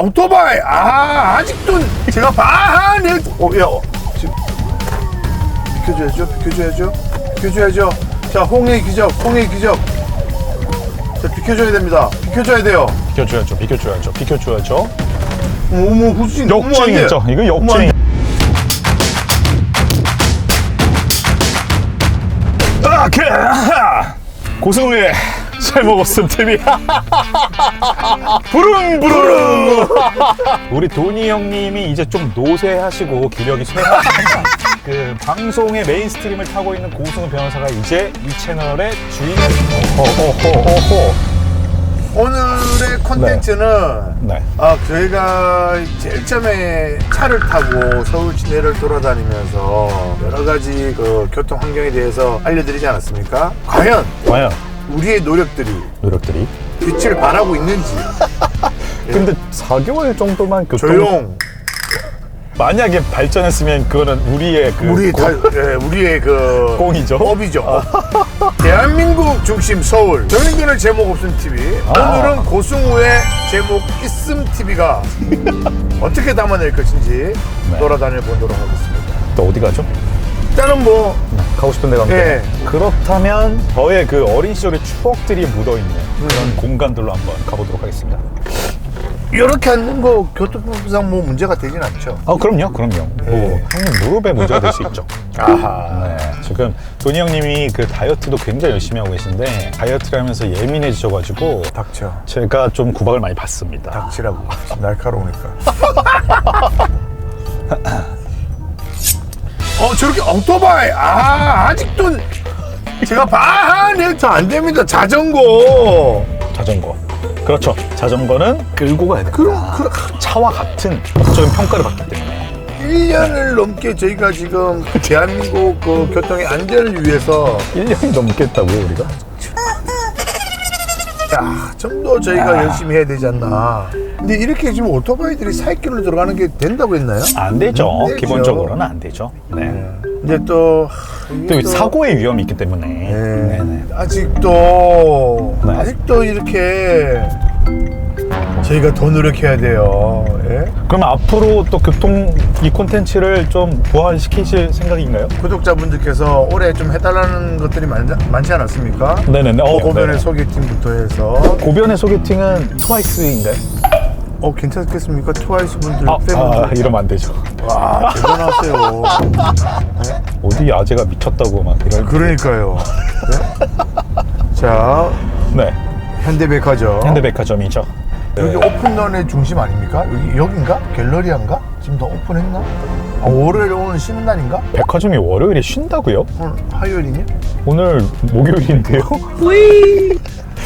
오토바이 아 아직도 제가 봐내 어, 야, 어, 지금 비켜줘야죠 비켜줘야죠 비켜줘야죠 자 홍해 기적 홍해 기적 자 비켜줘야 됩니다 비켜줘야 돼요 비켜줘야죠, 비켜줘야죠, 비켜줘야죠. 어머 어머 후진 너무 안 돼. 역주행이죠. 이거 어머, 안 역주행. 아, 그, 아하! 고승우의 잘 먹었음 TV. 부릉 부릉. 우리 도니 형님이 이제 좀 노쇠하시고 기력이 쇠하시니까 그 방송의 메인스트림을 타고 있는 고승우 변호사가 이제 이 채널의 주인. 오늘의 콘텐츠는 네. 아 저희가 제일 처음에 차를 타고 서울 시내를 돌아다니면서 여러 가지 그 교통 환경에 대해서 알려드리지 않았습니까? 과연 과연 우리의 노력들이 노력들이. 빛을 발하고 있는지 근데 4개월 정도만 교통 조용 만약에 발전했으면 그거는 우리의 그 우리 고- 다 예, 우리의 그 공이죠. 법이죠. 대한민국 중심 서울 정인근의 제목 없음 TV 아. 오늘은 고승우의 제목 있음 TV가 어떻게 담아낼 것인지 네. 돌아다녀 보도록 하겠습니다. 또 어디 가죠? 일단은 뭐 가고 싶은 데 가면 예. 그렇다면 저의 그 어린 시절의 추억들이 묻어있는 그런 공간들로 한번 가보도록 하겠습니다. 이렇게 앉는 거 교통법상 뭐 문제가 되진 않죠. 아 그럼요, 그럼요. 뭐 형님 무릎에 문제가 될 수 있죠. 아하. 네, 지금 도니 형님이 그 다이어트도 굉장히 열심히 하고 계신데 다이어트를 하면서 예민해지셔가지고 닥쳐. 제가 좀 구박을 많이 받습니다. 닥치라고. 날카로우니까. 어 저렇게 오토바이 아 아직도 제가 봐내저안 됩니다 자전거 자전거. 그렇죠. 자전거는 끌고 가야 됩니다. 그럼 그럼 차와 같은 법적인 평가를 받기 때문에 1년을 넘게 저희가 지금 대한민국 그 교통의 안전을 위해서 1년이 넘겠다고요 우리가? 야, 좀더 저희가 열심히 해야 되지 않나. 근데 이렇게 지금 오토바이들이 사이길로 들어가는 게 된다고 했나요? 안 되죠. 안 되죠. 기본적으로는 안 되죠. 네. 근데 또 하, 이게 또 사고의 위험이 있기 때문에. 네. 네네. 아직도 네. 아직도 이렇게 저희가 더 노력해야 돼요. 예? 그러면 앞으로 또 교통 이 콘텐츠를 좀 부활시키실 생각인가요? 구독자분들께서 올해 좀 해달라는 것들이 많, 많지 않았습니까? 네네네. 어, 고변의 네. 소개팅부터 해서 고변의 소개팅은 트와이스인가요? 어 괜찮겠습니까? 트와이스 분들 아, 팬분들 아 이러면 안 되죠. 와 대단하세요. 어디 아재가 미쳤다고 막 이런. 그러니까요. 네? 자 네. 현대백화점. 현대백화점이죠. 여기 네. 오픈런의 중심 아닙니까? 여기 여긴가? 갤러리안가? 지금 다 오픈했나? 아, 월요일 오늘 쉬는 날인가? 백화점이 월요일에 쉰다고요? 오늘 화요일이냐? 오늘 목요일인데요?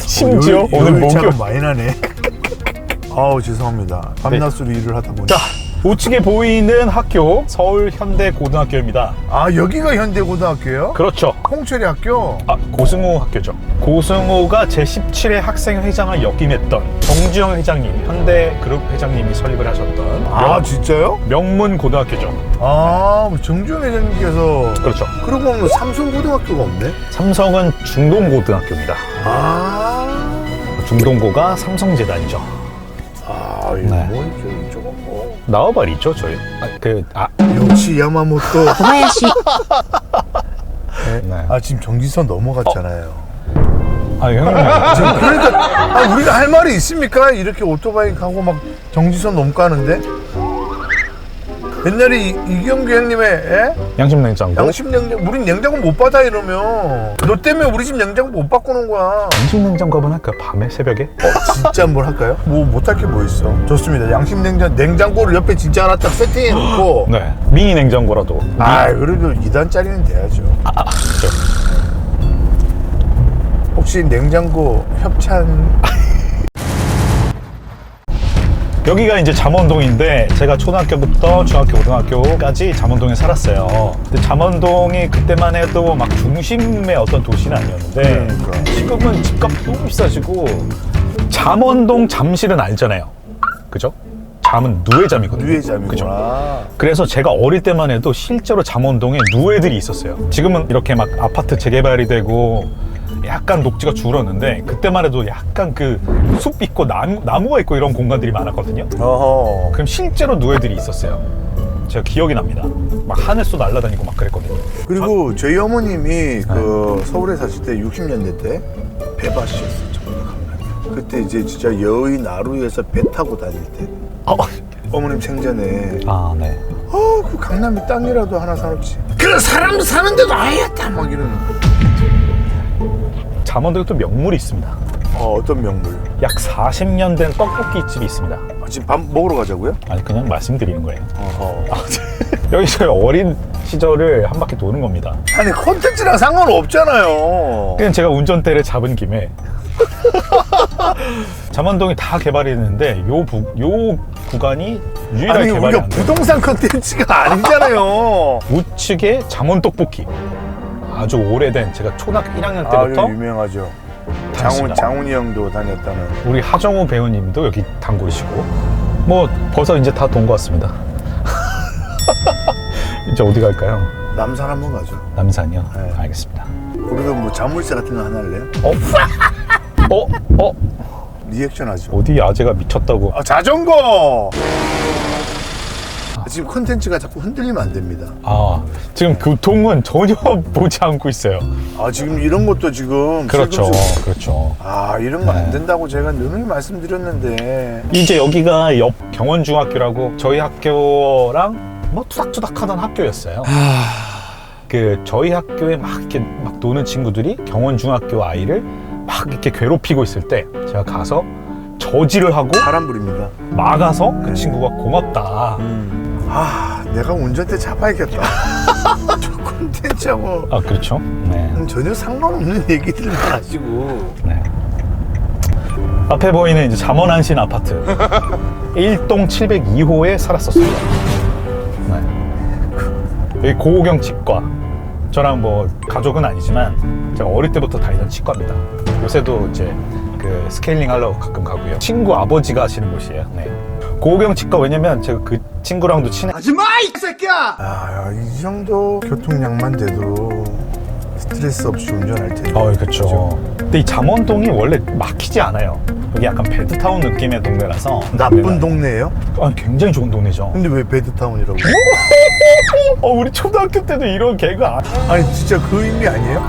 심지어 오늘 요일 차가 목요 일. 많이 나네. 아우 죄송합니다. 밤낮으로 일을 하다 보니. 자, 우측에 보이는 학교 서울 현대 고등학교입니다. 아 여기가 현대고등학교예요? 그렇죠. 홍철이 학교. 아, 고승호 학교죠. 고승호가 제17회 학생회장을 역임했던 정주영 회장님, 현대 그룹 회장님이 설립을 하셨던 아 명, 진짜요? 명문 고등학교죠. 아 정주영 회장님께서. 그렇죠. 그러고 보면 삼성고등학교가 없네. 삼성은 중동고등학교입니다. 아. 중동고가 삼성재단이죠. 아 이거 네. 뭐 이쪽 이쪽은 뭐. 나와바리죠, 저희. 아, 그, 아, 역시 야마모토. 네. 아 지금 정지선 넘어갔잖아요. 아, 형님. 지금 그러니까 아, 우리가 할 말이 있습니까? 이렇게 오토바이 가고 막 정지선 넘고 하는데 옛날에 이, 이경규 형님의 예? 양심 냉장고. 양심 냉장 우린 냉장고 못 받아 이러면 너 때문에 우리 집 냉장고 못 바꾸는 거야. 양심 냉장고 한번 할까요? 밤에, 새벽에? 어, 진짜 뭘 할까요? 뭐 못할 게 뭐 있어? 좋습니다. 양심 냉장 냉장고를 옆에 진짜 하나 딱 세팅해 놓고 네. 미니 냉장고라도. 아 그래도 2단짜리는 돼야죠. 그렇죠. 혹시 냉장고 협찬 여기가 이제 잠원동인데 제가 초등학교부터 중학교, 고등학교까지 잠원동에 살았어요. 근데 잠원동이 그때만 해도 막 중심의 어떤 도시는 아니었는데 그러니까. 지금은 집값 너무 비싸지고 잠원동 잠실은 알잖아요. 그죠? 잠은 누에잠이거든요. 그죠? 누에잠이구나. 그래서 제가 어릴 때만 해도 실제로 잠원동에 누에들이 있었어요. 지금은 이렇게 막 아파트 재개발이 되고 약간 녹지가 줄었는데 그때만 해도 약간 그 숲 있고 나무, 나무가 있고 이런 공간들이 많았거든요. 어허. 그럼 실제로 누에들이 있었어요. 제가 기억이 납니다. 막 하늘소 날아다니고 막 그랬거든요. 그리고 저희 네. 어머님이 그 서울에 사실 때 60년대 때 배밭이었어요. 전부 다 강남이. 그때 이제 진짜 여의 나루에서 배 타고 다닐 때 어. 어머님 생전에 아, 네. 어, 그 강남에 땅이라도 하나 사놓지. 그런 사람 사는데도 아예 다 막 이런. 잠원동에 또 명물이 있습니다. 어, 어떤 명물? 약 40년 된 떡볶이 집이 있습니다. 아, 지금 밥 먹으러 가자고요? 아니 그냥 말씀드리는 거예요. 어허. 여기 저희 어린 시절을 한 바퀴 도는 겁니다. 아니 콘텐츠랑 상관없잖아요. 그냥 제가 운전대를 잡은 김에 잠원동이 다 개발이 됐는데 요, 부, 요 구간이 유일하게 아니 개발이 우리가 안 돼요. 부동산 콘텐츠가 아니잖아요. 우측에 잠원 떡볶이. 아주 오래된 제가 초등학교 1학년 아주 때부터 유명하죠. 장훈 다녔습니다. 장훈이 형도 다녔다는. 우리 하정우 배우님도 여기 단골이시고 뭐 벌써 이제 다 돈 것 같습니다. 이제 어디 갈까요? 남산 한번 가죠. 남산이요? 네. 알겠습니다. 우리도 뭐 자물쇠 같은 거 하나 할래요? 어? 어? 어? 리액션 하죠. 어디 아재가 미쳤다고 아, 자전거. 지금 콘텐츠가 자꾸 흔들리면 안 됩니다. 아 지금 교통은 전혀 보지 않고 있어요 아 지금 이런 것도 지금 그렇죠 슬금슬금- 그렇죠 아 이런 거 안 네. 된다고 제가 늘 말씀드렸는데 이제 여기가 옆 경원중학교라고 저희 학교랑 뭐 투닥투닥 하던 학교였어요 그 저희 학교에 막 이렇게 막 노는 친구들이 경원중학교 아이를 막 이렇게 괴롭히고 있을 때 제가 가서 저지를 하고 바람 부립니다. 막아서 그 네. 친구가 고맙다 아 내가 운전대 잡아야겠다. 저 콘텐츠하고 아 그렇죠 네. 전혀 상관없는 얘기들만 하시고 네. 앞에 보이는 이제 잠원한신 아파트 1동 702호에 살았었습니다. 네. 여기 고호경 치과. 저랑 뭐 가족은 아니지만 제가 어릴 때부터 다니던 치과입니다. 요새도 이제 그 스케일링 하려고 가끔 가고요. 친구 아버지가 하시는 곳이에요. 네. 고호경 치과 왜냐면 제가 그 친구랑도 친해. 하지마 이 새끼야. 아 이 정도 교통량만 돼도 스트레스 없이 운전할 텐데. 어, 그렇죠. 근데 이 잠원동이 원래 막히지 않아요. 여기 약간 배드타운 느낌의 동네라서 나쁜 동네예요? 아, 굉장히 좋은 동네죠. 근데 왜 배드타운이라고? 어, 우리 초등학교 때도 이런 개그 안. 아니 진짜 그 의미 아니에요?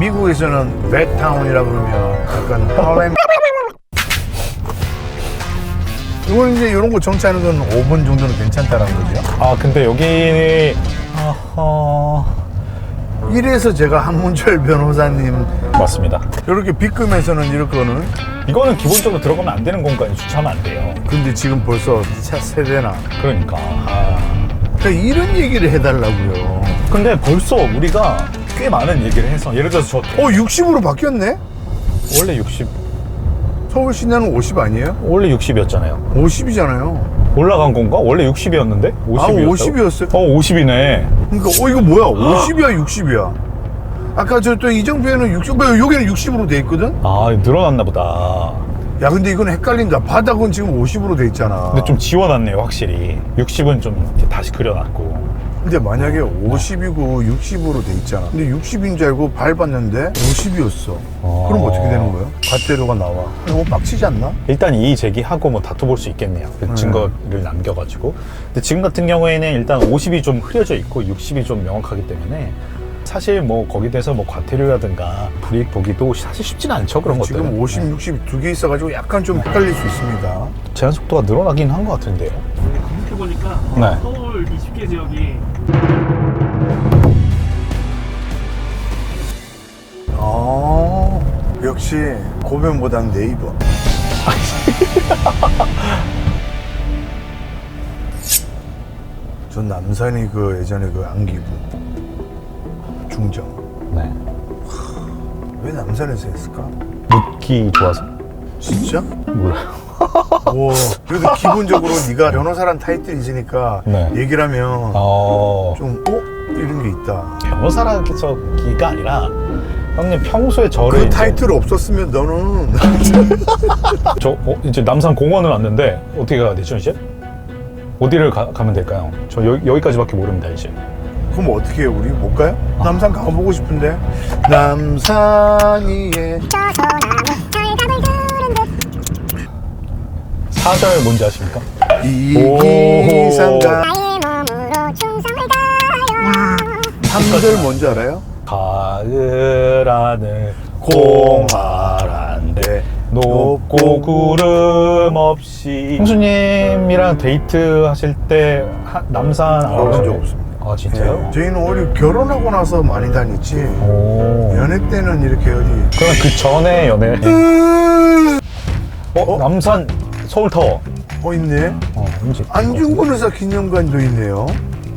미국에서는 배타운이라 그러면 약간 하렘 이건 이제 이런 거 정치하는 건 5분 정도는 괜찮다라는 거죠. 아, 근데 여기 어허 이래서 제가 한문철 변호사님 맞습니다. 이렇게 B급에서는 이렇게는 이거는 기본적으로 들어가면 안 되는 공간에 주차하면 안 돼요. 근데 지금 벌써 차 세대나 그러니까. 그러니까 이런 얘기를 해달라고요. 근데 벌써 우리가 꽤 많은 얘기를 해서 예를 들어서 저 어 60으로 바뀌었네? 원래 60 서울 시내는 50 아니에요? 원래 60이었잖아요. 50이잖아요. 올라간 건가? 원래 60이었는데? 50이었어요? 아 50이었어요? 어, 50이네. 그러니까 어 이거 뭐야? 50이야 60이야? 아까 저 또 이정표에는 60, 뭐 여기는 60으로 돼 있거든? 아, 늘어났나 보다. 야 근데 이건 헷갈린다. 바닥은 지금 50으로 돼 있잖아. 근데 좀 지워놨네요, 확실히. 60은 좀 이렇게 다시 그려놨고. 근데 만약에 50이고 60으로 돼 있잖아. 근데 60인 줄 알고 밟았는데 50이었어. 어. 그럼 어떻게 되는 거야? 과태료가 나와. 너무 빡치지 않나? 일단 이의 제기하고 뭐 다퉈볼 수 있겠네요. 그 네. 증거를 남겨가지고. 근데 지금 같은 경우에는 일단 50이 좀 흐려져 있고 60이 좀 명확하기 때문에 사실 뭐 거기에 대해서 뭐 과태료라든가 불이익 보기도 사실 쉽지는 않죠 그런 것들은. 지금 50, 60 두 개 있어가지고 약간 좀 헷갈릴 수 있습니다. 제한 속도가 늘어나긴 한 것 같은데요. 검색해 보니까 네. 서울 20개 지역이 아, 역시 고변보단 네이버. 전 남산이 그 예전에 그 안기부 중정 네. 왜 남산에서 했을까? 묻기 좋아서 진짜? 몰라요. 와 그래도 기본적으로 네가 변호사란 타이틀이 있으니까 네. 얘기를 하면 어 좀 어? 이런 게 있다 변호사라기가 아니라 형님 평소에 저를 그 이제 타이틀 없었으면 너는 저 어, 이제 남산 공원을 왔는데 어떻게 가야 되죠 이제? 어디를 가, 면 될까요? 저 여기, 여기까지밖에 모릅니다 이제. 그럼 어떻게 해요 우리 못 가요? 남산 가보고 싶은데 남산 위에 사절 뭔지 아십니까? 이기상가 나의 몸으로 충성을 다하여 삼들 뭔지 알아요? 가을 하늘 공활한데 높고 구름 없이 형수님이랑 데이트 하실 때 하- 남산 안 가본 적 없습니다. 아 진짜요? 네, 저희는 오히려 결혼하고 나서 많이 다녔지 오. 연애 때는 이렇게 어디 그럼 그 전에 연애 어, 남산 서울타워. 어 있네. 어 왠지 안중근 의사 기념관도 있네요.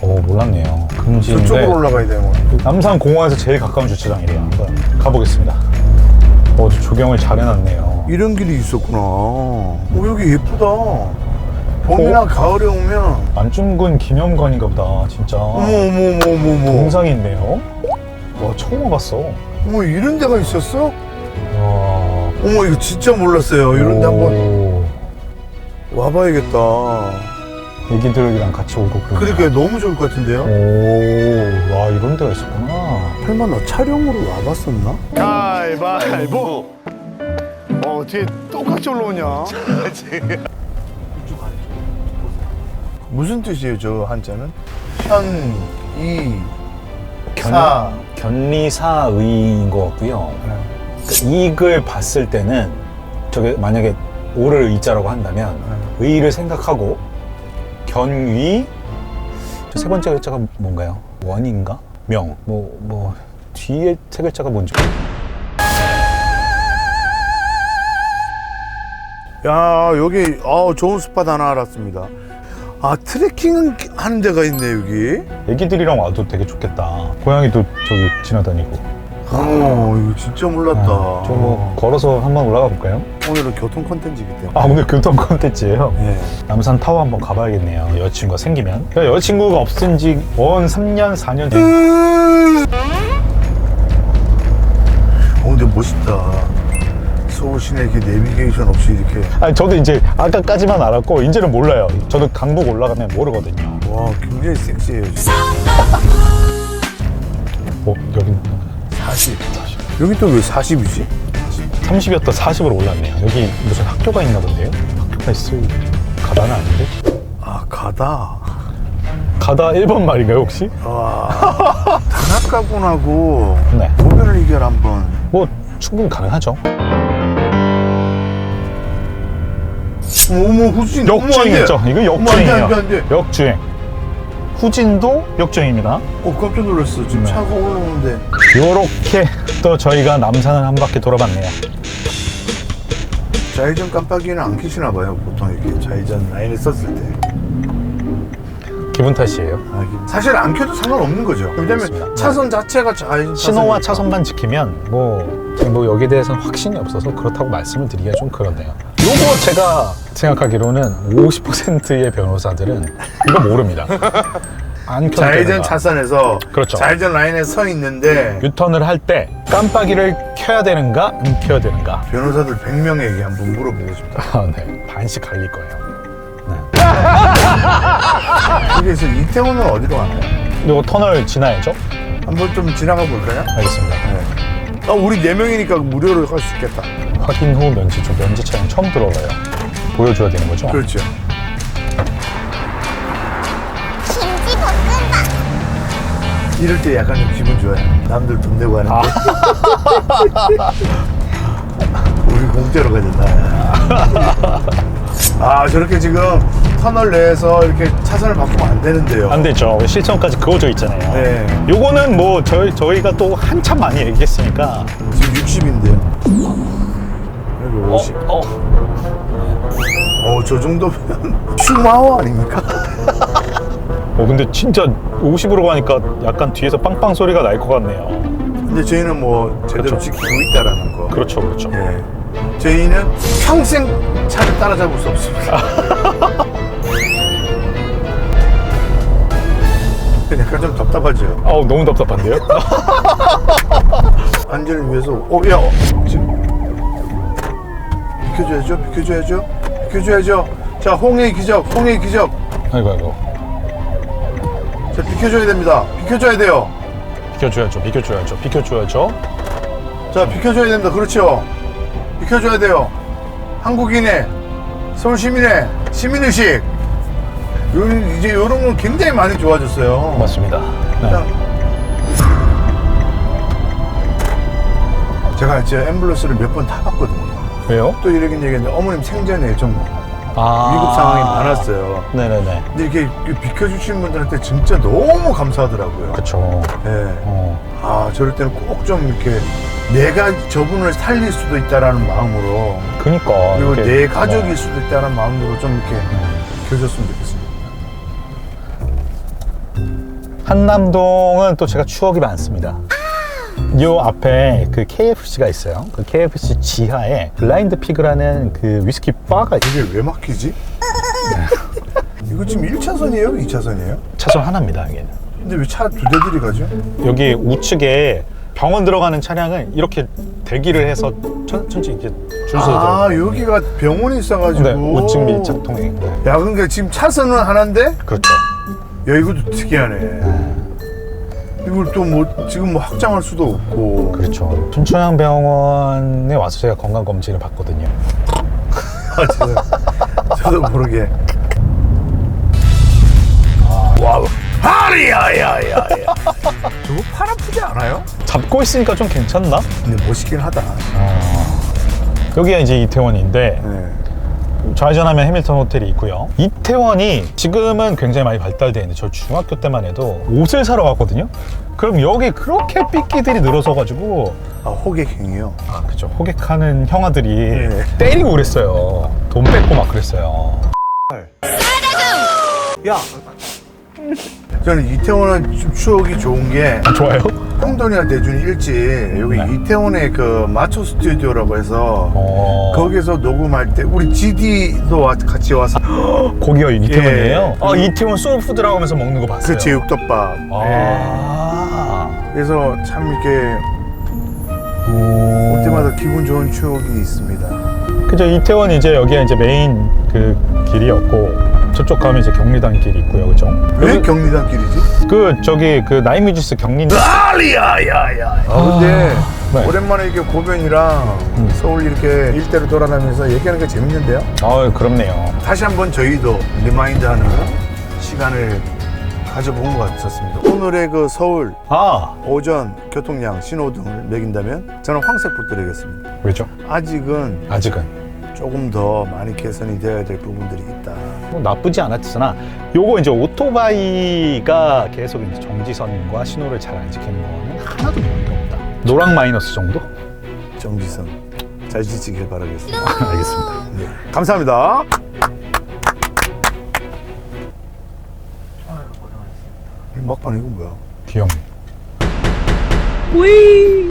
어 몰랐네요. 금지인데 저쪽으로 올라가야 되는 거 남산 공원에서 제일 가까운 주차장이래요. 한번 가보겠습니다. 어 조경을 잘 해놨네요. 이런 길이 있었구나. 어 여기 예쁘다. 봄이나 어? 가을에 오면. 안중근 기념관인가 보다 진짜. 어머 어머 어머 어머 어머. 동상이 있네요. 와 처음 와봤어. 어머 이런 데가 있었어? 와. 어머 이거 진짜 몰랐어요. 이런 데 한번 오. 와봐야겠다 애기 들이랑 같이 오고 그러면. 그러니까 너무 좋을 것 같은데요? 오 와 이런 데가 있었구나 설마 나 촬영으로 와봤었나? 가위바위보 어 어떻게 똑같이 올라오냐 무슨 뜻이에요 저 한자는? 현, 이, 견, 사 견리사의인 것 같고요 네. 그 이익을 봤을 때는 저게 만약에 오를 의자라고 한다면 네. 의를 생각하고 견위 저세 번째 글자가 뭔가요? 원인가? 명? 뭐, 뭐 뒤에 세 글자가 뭔지 야 여기 아 좋은 스팟 하나 알았습니다 아 트레킹 하는 데가 있네 여기 애기들이랑 와도 되게 좋겠다 고양이도 저기 지나다니고 어 이거 진짜 몰랐다 저뭐 걸어서 한번 올라가 볼까요? 오늘은 교통 콘텐츠이기 때문에. 아 오늘 교통 콘텐츠예요? 예. 남산 타워 한번 가봐야겠네요. 여자친구가 생기면. 그러니까 여자친구가 없은 지원 3년 4년 된 어 근데 멋있다. 서울 시내 이렇게 내비게이션 없이 이렇게. 아니 저도 이제 아까까지만 알았고 이제는 몰라요. 저도 강북 올라가면 모르거든요. 와 굉장히 섹시해요 진짜 어 여기. 40 여기 또 왜 40이지? 30이었다 40으로 올랐네요 여기 무슨 학교가 있나 본데요? 학교가 있을 가다는 아닌데? 아 가다 가다 1번 말인가요 혹시? 와 단학가군하고 네. 모델 이결 한번 뭐 충분히 가능하죠 어머 후진 역주행이죠 이거 어머, 안 돼, 역주행이에요 안 돼, 안 돼. 역주행 후진도 역주행입니다 어 깜짝 놀랐어 지금 네. 차가 올라오는데 요렇게 또 저희가 남산을 한 바퀴 돌아봤네요 좌회전 깜빡이는 안 켜시나 봐요 보통 이렇게 좌회전 라인을 썼을 때 기분 탓이에요 아, 이게 사실 안 켜도 상관없는 거죠 왜냐면 그렇습니다. 차선 자체가 좌회전 신호와 차선이니까. 차선만 지키면 뭐, 뭐 여기에 대해서는 확신이 없어서 그렇다고 말씀을 드리기가 좀 그렇네요. 요거 제가 생각하기로는 50%의 변호사들은 이거 모릅니다. 안 켜도 좌회전 되는가. 차선에서 그렇죠. 좌회전 라인에 서 있는데 유턴을 할 때 깜빡이를 켜야 되는가 안 켜야 되는가 변호사들 100명에게 한번 물어보고 싶다 아, 네. 반씩 갈릴 거예요. 그래서 이태원은 어디로 가나요? 요거 터널 지나야죠? 한번 좀 지나가 볼까요? 알겠습니다. 아, 우리 네 명이니까 무료로 갈수 있겠다 확인 후 면제 저 면제 차량 처음 들어가요. 보여줘야 되는 거죠? 그렇죠 이럴 때 약간 좀 기분 좋아요 남들 돈 내고 하는데 우리 공짜로 가잖아 아 저렇게 지금 터널 내에서 이렇게 차선을 바꾸면 안 되는데요 안 되죠. 실천까지 그어져 있잖아요. 네. 요거는 뭐 저희 저희가 또 한참 많이 얘기했으니까. 지금 60인데요 그래도 50 어, 어, 저 정도면 슈마워 아닙니까? 어 근데 진짜 50으로 가니까 약간 뒤에서 빵빵 소리가 날 것 같네요. 근데 저희는 뭐 제대로 그렇죠. 지키고 있다라는 거. 그렇죠, 그렇죠. 예. 저희는 평생 차를 따라잡을 수 없습니다. 약간 좀 답답하죠. 아우 너무 답답한데요? 안전을 위해서, 어, 야, 어, 지금. 비켜줘야죠, 비켜줘야죠, 비켜줘야죠. 자, 홍해 기적, 홍해 기적. 아이고 아이고. 자, 비켜줘야 됩니다. 비켜줘야 돼요. 비켜줘야죠, 비켜줘야죠, 비켜줘야죠. 자, 비켜줘야 됩니다. 그렇죠. 비켜줘야 돼요. 한국인의 서울 시민의 시민의식. 요, 이제 이런 건 굉장히 많이 좋아졌어요. 맞습니다. 네. 자. 제가 제 앰뷸런스를 몇 번 타봤거든요. 왜요? 또 이러긴 얘기했는데 어머님 생전에 좀 아. 위급 상황이 많았어요. 네네네. 근데 이렇게 비켜주시는 분들한테 진짜 너무 감사하더라고요. 그쵸. 예. 어. 아, 저럴 때는 꼭 좀 이렇게 내가 저분을 살릴 수도 있다라는 마음으로 그니까. 그리고 이렇게, 내 가족일 어. 수도 있다는 마음으로 좀 이렇게 켜줬으면 좋겠습니다. 한남동은 또 제가 추억이 많습니다. 요 앞에 그 KFC가 있어요. 그 KFC 지하에 블라인드 피그라는 그 위스키 바가 이게 왜 막히지? 이거 지금 1차선이에요? 2차선이에요? 차선 하나입니다, 여기는. 근데 왜 차 두 대들이 가죠? 여기 우측에 병원 들어가는 차량은 이렇게 대기를 해서 천, 천천히 이렇게 줄 서서 아, 들어가요. 여기가 병원이 있어가지고. 네, 우측 밀착 통행. 네. 야, 그러니까 지금 차선은 하나인데? 그렇죠. 야, 이것도 특이하네. 이걸 또 뭐, 지금 뭐 확장할 수도 없고. 그렇죠. 춘천향병원에 와서 제가 건강 검진을 받거든요. 아, 저도, 저도 모르게. 와, 하리야야야야. 저거 팔 아프지 않아요? 잡고 있으니까 좀 괜찮나? 근데 멋있긴 하다. 여기가 이제 이태원인데 네. 좌회전하면 해밀턴 호텔이 있고요. 이태원이 지금은 굉장히 많이 발달되어 있는데 저 중학교 때만 해도 옷을 사러 갔거든요. 그럼 여기 그렇게 삐끼들이 늘어서 가지고 아, 호객행이요. 아 그죠 호객하는 형아들이 네. 때리고 그랬어요. 돈 뺏고 막 그랬어요. 야! 저는 이태원은 좀 추억이 좋은 게 아, 좋아요? 홍돈이와 대준이 일찍 여기 네. 이태원에 그 마초 스튜디오라고 해서 어... 거기서 녹음할 때 우리 GD도 와- 같이 와서 거기가 이태원이에요? 예. 아 이태원 소울푸드라고 하면서 먹는 거 봤어요. 그 제육덮밥 예. 아. 그래서 참 이렇게 오. 올 때마다 기분 좋은 추억이 있습니다 그죠 이태원 이제 여기가 이제 메인 그 길이었고 저쪽 가면 이제 경리단 길이 있고요, 그죠? 왜 경리단 길이지? 그 저기 그 나이뮤지스 경리 아리야야야 아 근데 네. 오랜만에 이렇게 고변이랑 서울 이렇게 일대로 돌아다니면서 얘기하는 게 재밌는데요 아 그렇네요. 다시 한번 저희도 리마인드하는 시간을 가져본 것 같았습니다. 오늘의 그 서울 아 오전 교통량 신호등을 매긴다면 저는 황색 불 드리겠습니다. 왜죠? 아직은 아직은 조금 더 많이 개선이 되어야 될 부분들이 있다. 뭐 나쁘지 않았으나 요거 이제 오토바이가 계속 이제 정지선과 신호를 잘 안 지키는 거는 하나도 변경 없다. 노랑 마이너스 정도? 정지선 잘 지키길 바라겠습니다. 알겠습니다. 네. 감사합니다. 이 막판 이거 뭐야? 귀염. Whee!